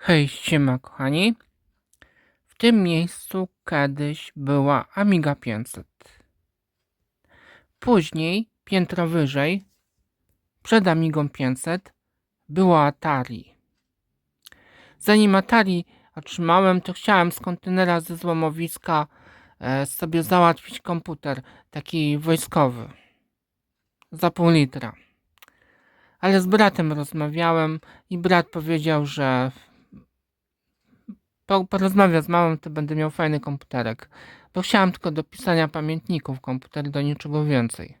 Hej, siema kochani. W tym miejscu kiedyś była Amiga 500. Później, piętro wyżej, przed Amigą 500, było Atari. Zanim Atari otrzymałem, to chciałem z kontenera ze złomowiska e, sobie załatwić komputer, taki wojskowy, za pół litra. Ale z bratem rozmawiałem i brat powiedział, że po, porozmawia z mamą, to będę miał fajny komputerek. Bo chciałem tylko do pisania pamiętników komputer, do niczego więcej.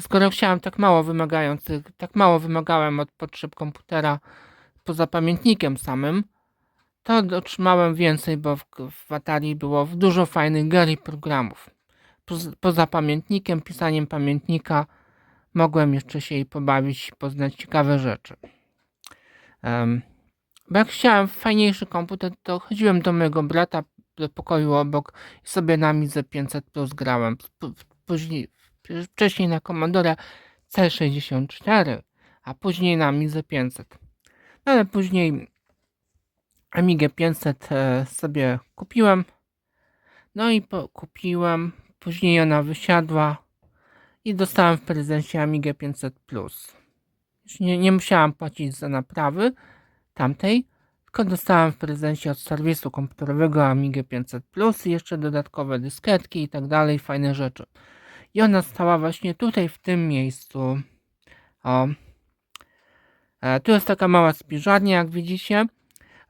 Skoro chciałem tak mało wymagających, tak mało wymagałem od potrzeb komputera poza pamiętnikiem samym, to otrzymałem więcej, bo w, w Atari było dużo fajnych gier i programów. Poza, poza pamiętnikiem, pisaniem pamiętnika, mogłem jeszcze się i pobawić i poznać ciekawe rzeczy. Em, bo jak chciałem fajniejszy komputer, to chodziłem do mojego brata do pokoju obok i sobie na Amidze 500 Plus grałem. Później, wcześniej na Commodore C64, a później na Amidze 500. No ale później Amigę 500 e, sobie kupiłem. No i po, kupiłem. Później ona wysiadła i dostałem w prezencie Amigę 500 Plus. Już nie, nie musiałam płacić za naprawy tamtej, tylko dostałem w prezencie od serwisu komputerowego Amigę 500 Plus i jeszcze dodatkowe dyskietki i tak dalej, fajne rzeczy. I ona stała właśnie tutaj, w tym miejscu. O. E, tu jest taka mała spiżarnia, jak widzicie.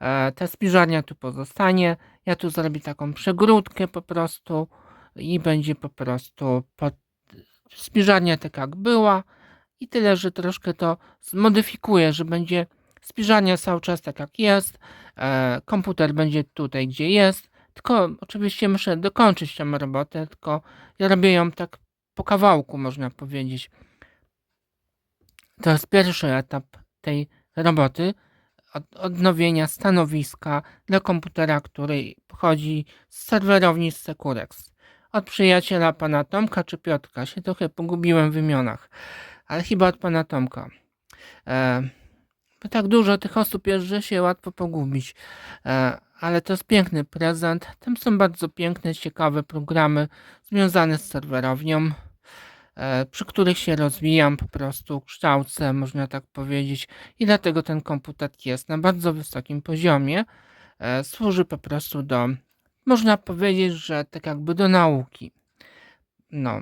E, ta spiżarnia tu pozostanie. Ja tu zrobię taką przegródkę po prostu i będzie po prostu pod... spiżarnia tak jak była. I tyle, że troszkę to zmodyfikuję, że będzie spiżarnia cały czas tak jak jest. E, komputer będzie tutaj, gdzie jest. Tylko oczywiście muszę dokończyć tę robotę, tylko ja robię ją tak po kawałku, można powiedzieć. To jest pierwszy etap tej roboty. Od, odnowienia stanowiska dla komputera, który pochodzi z serwerowni z Securex. Od przyjaciela pana Tomka czy Piotrka. Się trochę pogubiłem w imionach. Ale chyba od pana Tomka. E, bo tak dużo tych osób jest, że się łatwo pogubić. E, ale to jest piękny prezent. Tam są bardzo piękne, ciekawe programy związane z serwerownią, e, przy których się rozwijam po prostu, kształcę, można tak powiedzieć. I dlatego ten komputer jest na bardzo wysokim poziomie. E, służy po prostu do, można powiedzieć, że tak jakby do nauki. No,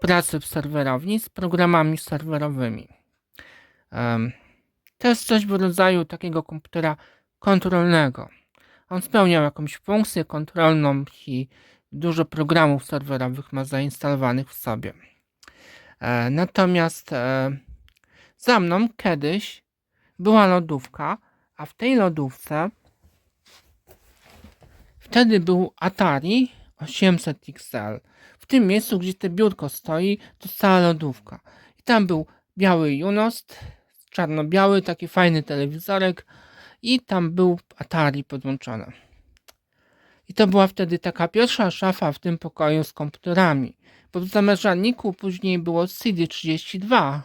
pracy w serwerowni z programami serwerowymi. Em, to jest coś w rodzaju takiego komputera kontrolnego. On spełniał jakąś funkcję kontrolną i dużo programów serwerowych ma zainstalowanych w sobie. E, natomiast e, za mną kiedyś była lodówka, a w tej lodówce wtedy był Atari 800 XL. W tym miejscu, gdzie to biurko stoi, to stała lodówka. I tam był biały Junost, czarno-biały, taki fajny telewizorek i tam był Atari podłączony. I to była wtedy taka pierwsza szafa w tym pokoju z komputerami. Bo w zamierzalniku później było CD32.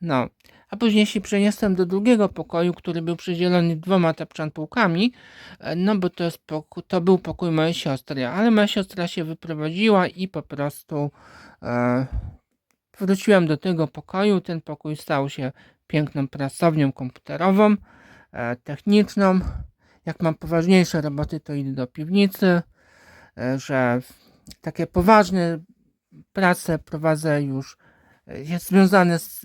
No. A później się przeniosłem do drugiego pokoju, który był przydzielony dwoma tapczanpółkami, e, no bo to, jest pokój, to był pokój mojej siostry, ale moja siostra się wyprowadziła i po prostu e, wróciłem do tego pokoju. Ten pokój stał się piękną pracownią komputerową, e, techniczną. Jak mam poważniejsze roboty, to idę do piwnicy, e, że takie poważne prace prowadzę już, e, jest związane z,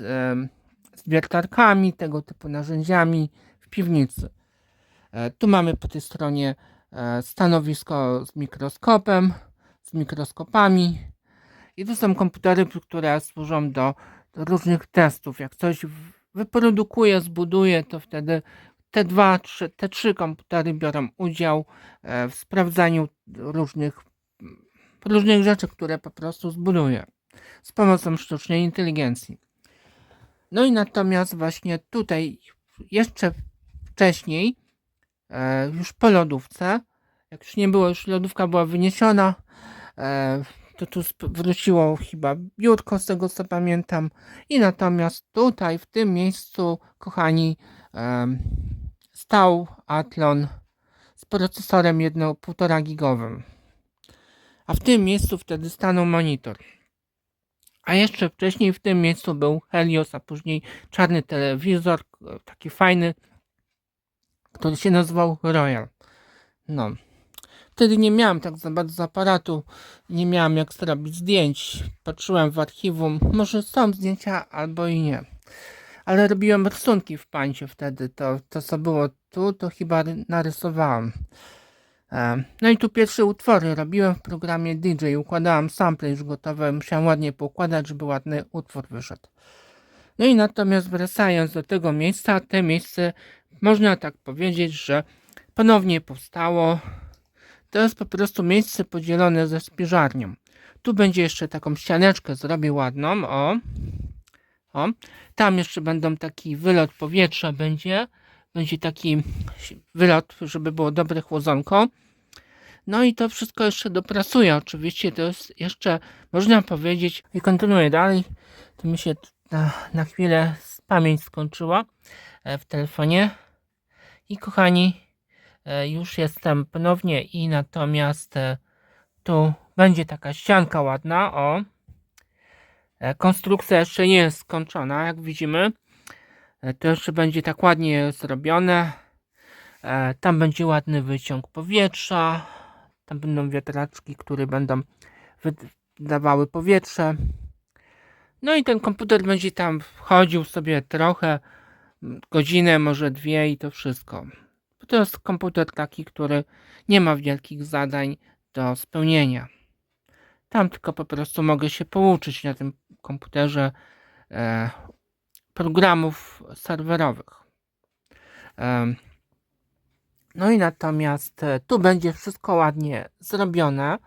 z wiertarkami, tego typu narzędziami w piwnicy. Tu mamy po tej stronie stanowisko z mikroskopem, z mikroskopami. I tu są komputery, które służą do, do różnych testów. Jak coś w- wyprodukuję, zbuduję, to wtedy te dwa, trzy, te trzy komputery biorą udział e, w sprawdzaniu różnych, różnych rzeczy, które po prostu zbuduję z pomocą sztucznej inteligencji. No i natomiast właśnie tutaj jeszcze wcześniej, e, już po lodówce, jak już nie było, już lodówka była wyniesiona, e, to tu wróciło chyba biurko z tego co pamiętam i natomiast tutaj w tym miejscu kochani stał Athlon z procesorem 1,5 gigowym. A w tym miejscu wtedy stanął monitor. A jeszcze wcześniej w tym miejscu był Helios, a później czarny telewizor, taki fajny, który się nazywał Royal. No. Wtedy nie miałem tak za bardzo aparatu, nie miałem jak zrobić zdjęć. Patrzyłem w archiwum, może są zdjęcia albo i nie. Ale robiłem rysunki w pańcie wtedy, to, to co było tu, to chyba narysowałem. E, No i tu pierwsze utwory robiłem w programie DJ, układałem sample już gotowe, musiałem ładnie poukładać, żeby ładny utwór wyszedł. No i natomiast wracając do tego miejsca, te miejsce można tak powiedzieć, że ponownie powstało. To jest po prostu miejsce podzielone ze spiżarnią. Tu będzie jeszcze taką ścianeczkę zrobię ładną, o. O. Tam jeszcze będą taki wylot powietrza będzie. Będzie taki wylot, żeby było dobre chłodzonko. No i to wszystko jeszcze dopracuję. Oczywiście to jest jeszcze, można powiedzieć, i kontynuuję dalej. To mi się na, na chwilę pamięć skończyła e, w telefonie. I kochani, już jestem ponownie i natomiast e, tu będzie taka ścianka ładna, o. Konstrukcja jeszcze nie jest skończona, jak widzimy. To jeszcze będzie tak ładnie zrobione. Tam będzie ładny wyciąg powietrza. Tam będą wiatraczki, które będą wydawały powietrze. No i ten komputer będzie tam chodził sobie trochę, godzinę, może dwie i to wszystko. To jest komputer taki, który nie ma wielkich zadań do spełnienia. Tam tylko po prostu mogę się pouczyć na tym komputerze e, programów serwerowych. E, no i natomiast e, tu będzie wszystko ładnie zrobione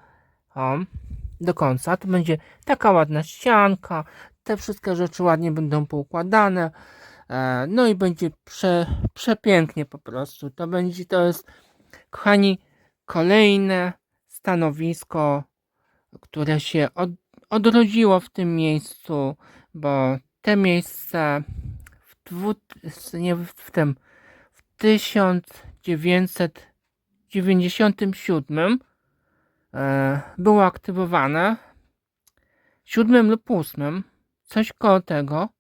o, do końca. Tu będzie taka ładna ścianka, te wszystkie rzeczy ładnie będą poukładane. E, no i będzie prze, przepięknie po prostu. To będzie, to jest, kochani, kolejne stanowisko, które się od, odrodziło w tym miejscu, bo te miejsce w, dwu, nie w tym, w 1997 e, było aktywowane, siódmym lub ósmym, coś koło tego,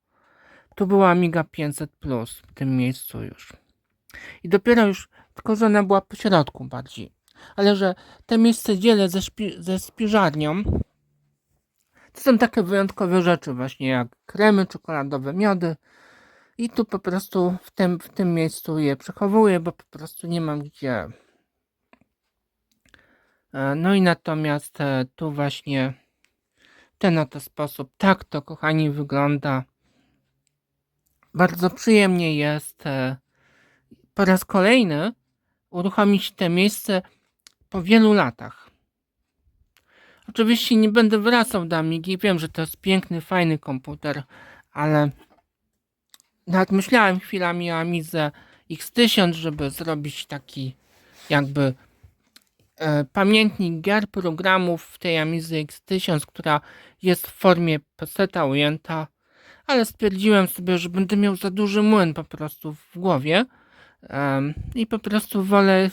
tu była Amiga 500 Plus w tym miejscu już. I dopiero już, tylko że ona była po środku bardziej. Ale że te miejsce dzielę ze, szpi, ze spiżarnią, to są takie wyjątkowe rzeczy właśnie jak kremy czekoladowe, miody. I tu po prostu w tym, w tym miejscu je przechowuję, bo po prostu nie mam gdzie. E, no i natomiast e, tu właśnie ten oto sposób, tak to kochani wygląda bardzo przyjemnie jest e, po raz kolejny uruchomić te miejsce po wielu latach. Oczywiście nie będę wracał do Amigi, wiem, że to jest piękny, fajny komputer, ale nawet myślałem chwilami o Amidze X1000, żeby zrobić taki jakby e, pamiętnik gier, programów w tej Amidze X1000, która jest w formie PC ujęta ale stwierdziłem sobie, że będę miał za duży młyn po prostu w głowie i po prostu wolę,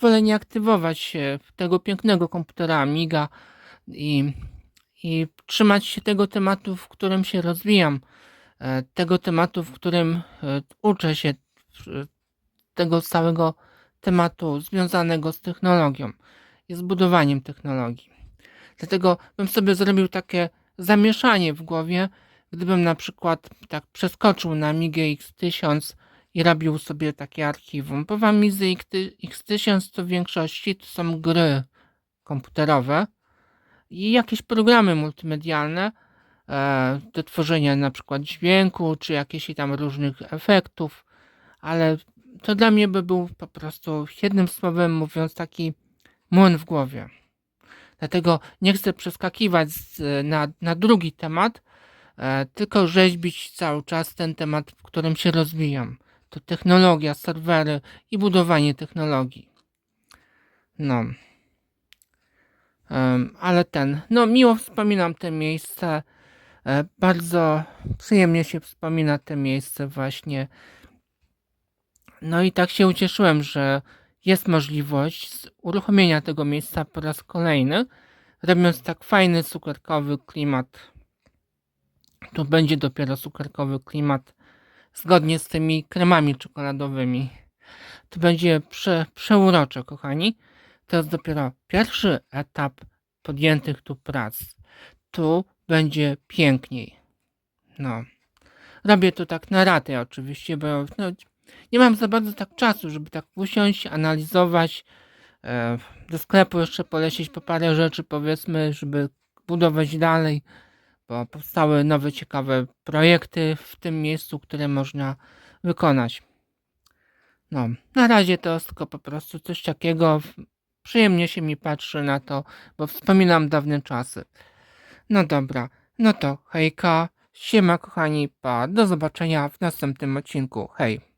wolę nie aktywować tego pięknego komputera Amiga i, i trzymać się tego tematu, w którym się rozwijam, e, tego tematu, w którym e, uczę się tego całego tematu związanego z technologią i z budowaniem technologii. Dlatego bym sobie zrobił takie zamieszanie w głowie, Gdybym na przykład tak przeskoczył na Amigę X1000 i robił sobie takie archiwum, bo w Amidze X1000 to w większości to są gry komputerowe i jakieś programy multimedialne e, do tworzenia na przykład dźwięku, czy jakichś tam różnych efektów, ale to dla mnie by był po prostu jednym słowem mówiąc taki młyn w głowie. Dlatego nie chcę przeskakiwać z, na, na drugi temat, tylko rzeźbić cały czas ten temat, w którym się rozwijam. To technologia, serwery i budowanie technologii. No. ale ten, no miło wspominam te miejsce. E, bardzo przyjemnie się wspomina te miejsce właśnie. No i tak się ucieszyłem, że jest możliwość uruchomienia tego miejsca po raz kolejny, robiąc tak fajny cukierkowy klimat. Tu będzie dopiero cukierkowy klimat zgodnie z tymi kremami czekoladowymi. To będzie prze, przeurocze, kochani. To jest dopiero pierwszy etap podjętych tu prac. Tu będzie piękniej. No. Robię to tak na raty oczywiście, bo no, nie mam za bardzo tak czasu, żeby tak usiąść, analizować, e, do sklepu jeszcze polecieć po parę rzeczy, powiedzmy, żeby budować dalej, bo powstały nowe, ciekawe projekty w tym miejscu, które można wykonać. No, na razie to jest tylko po prostu coś takiego. Przyjemnie się mi patrzy na to, bo wspominam dawne czasy. No dobra, no to hejka, siema kochani, pa, do zobaczenia w następnym odcinku, hej.